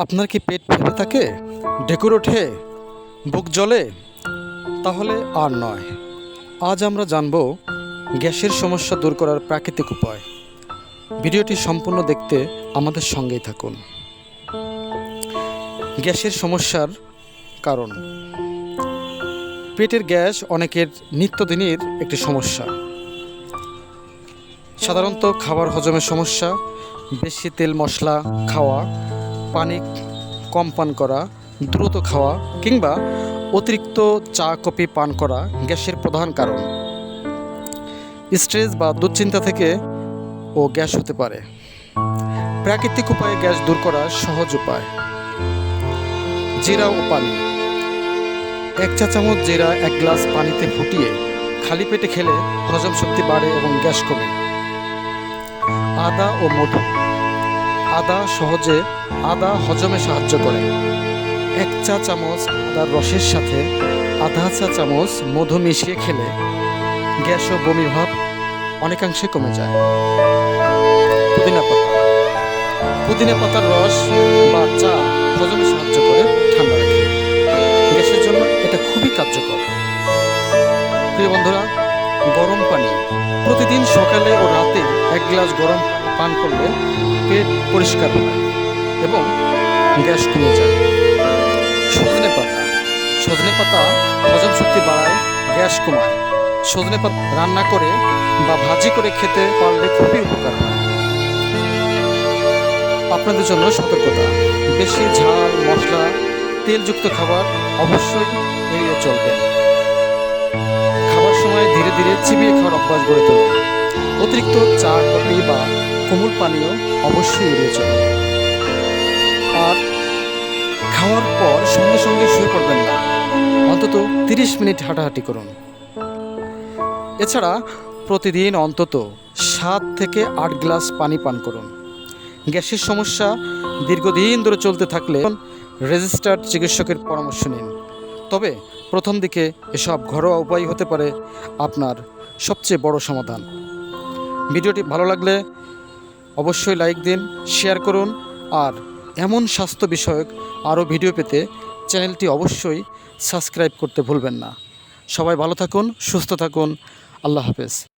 আপনার কি পেট ফেটে থাকে? ঢেকুর ওঠে, বুক জ্বলে, তাহলে আর নয়। আজ আমরা জানব গ্যাসের সমস্যা দূর করার প্রাকৃতিক উপায়। ভিডিওটি সম্পূর্ণ দেখতে আমাদের সঙ্গেই থাকুন। গ্যাসের সমস্যার কারণ। পেটের গ্যাস অনেকের নিত্যদিনের একটি সমস্যা। সাধারণত খাবার হজমের সমস্যা, বেশি তেল মশলা খাওয়া পানি কম পান করা, দ্রুত খাওয়া কিংবা অতিরিক্ত চা, কফি পান করা গ্যাসের প্রধান কারণ। স্ট্রেস বা দুশ্চিন্তা থেকে ও গ্যাস হতে পারে। প্রাকৃতিক উপায়ে গ্যাস দূর করার সহজ উপায়। জিরা ও পানি। এক চা চামচ জিরা এক গ্লাস পানিতে ফুটিয়ে খালি পেটে খেলে হজম শক্তি বাড়ে এবং গ্যাস কমে। আদা ও মধু। আদা সহজে আদা হজমে সাহায্য করে। এক চা চামচ আদার রসের সাথে আধা চা চামচ মধু মিশিয়ে খেলে গ্যাস ও বমি ভাব অনেকাংশে কমে যায়। পুদিনা পাতা। পুদিনা পাতার রস বা চা হজমে সাহায্য করে ঠান্ডা রাখে। গ্যাসের জন্য এটা খুবই কার্যকর। প্রিয় বন্ধুরা গরম পানি। প্রতিদিন সকালে ও রাতে এক গ্লাস গরম পান করলে পেট পরিষ্কার হয় এবং গ্যাস কমে যায়। সজনে পাতা। সজনে পাতা হজম শক্তি বাড়ায়, গ্যাস কমায়। সজনে পাতা রান্না করে বা ভাজি করে খেতে পারলে খুবই উপকার হয়। আপনাদের জন্য সতর্কতা। বেশি ঝাল, মশলা, তেলযুক্ত খাবার অবশ্যই এড়িয়ে চলবে ধীরে চিবিয়ে খাওয়ার অভ্যাস গড়ে তুলুন অতিরিক্ত চা, কফি বা কোমল পানীয় অবশ্যই এড়িয়ে চলুন। আর খাওয়ার পর সঙ্গে সঙ্গে শুয়ে পড়বেন না। অন্তত তিরিশ মিনিট হাঁটাহাঁটি করুন। এছাড়া প্রতিদিন অন্তত সাত থেকে আট গ্লাস পানি পান করুন। গ্যাসের সমস্যা দীর্ঘদিন ধরে চলতে থাকলে রেজিস্টার্ড চিকিৎসকের পরামর্শ নিন। তবে প্রথম দিকে এসব ঘরোয়া উপায় হতে পারে আপনার সবচেয়ে বড় সমাধান। ভিডিওটি ভালো লাগলে অবশ্যই লাইক দিন, শেয়ার করুন আর এমন স্বাস্থ্য বিষয়ক আরও ভিডিও পেতে চ্যানেলটি অবশ্যই সাবস্ক্রাইব করতে ভুলবেন না। সবাই ভালো থাকুন, সুস্থ থাকুন। আল্লাহ হাফেজ।